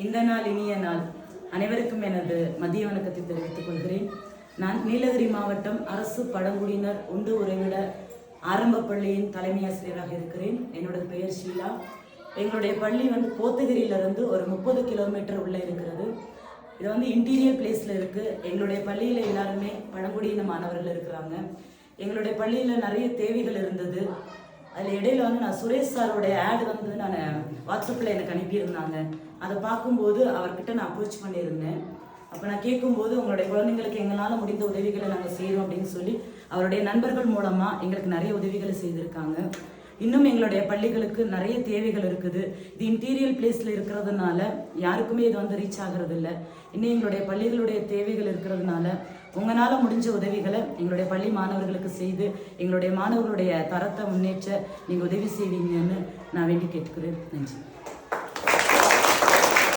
இந்த நாள் இனிய நாள். அனைவருக்கும் எனது மதிய வணக்கத்தை தெரிவித்துக் கொள்கிறேன். நான் நீலகிரி மாவட்டம் அரசு பழங்குடியினர் உண்டு உறைவிட ஆரம்ப பள்ளியின் தலைமை ஆசிரியராக இருக்கிறேன். என்னோட பெயர் ஷீலா. எங்களுடைய பள்ளி வந்து கோத்தகிரியிலிருந்து ஒரு முப்பது கிலோமீட்டர் உள்ளே இருக்கிறது. இது வந்து இன்டீரியர் பிளேஸில் இருக்குது எங்களுடைய பள்ளியில் எல்லாருமே பழங்குடியின மாணவர்கள் இருக்கிறாங்க. எங்களுடைய பள்ளியில் நிறைய தேவைகள் இருந்தது. அதில் இடையில வந்து நான் சுரேஷ் சாரோடைய ஆட் வந்து நான் வாட்ஸ்அப்பில் எனக்கு அனுப்பியிருந்தாங்க. அதை பார்க்கும்போது அவர்கிட்ட நான் அப்ரோச் பண்ணியிருந்தேன். அப்போ நான் கேட்கும்போது உங்களுடைய குழந்தைங்களுக்கு எங்களால் முடிந்த உதவிகளை நாங்கள் செய்கிறோம் அப்படின்னு சொல்லி அவருடைய நண்பர்கள் மூலமாக எங்களுக்கு நிறைய உதவிகளை செய்திருக்காங்க. இன்னும் எங்களுடைய பள்ளிகளுக்கு நிறைய தேவைகள் இருக்குது. இது இன்டீரியல் பிளேஸில் இருக்கிறதுனால யாருக்குமே இது வந்து ரீச் ஆகிறது இல்லை இன்னும் எங்களுடைய பள்ளிகளுடைய தேவைகள் இருக்கிறதுனால உங்களால் முடிஞ்ச உதவிகளை எங்களுடைய பள்ளி மாணவர்களுக்கு செய்து எங்களுடைய மாணவர்களுடைய தரத்தை முன்னேற்ற நீங்கள் உதவி செய்வீங்கன்னு நான் வேண்டி கேட்டுக்கிறேன். நன்றி.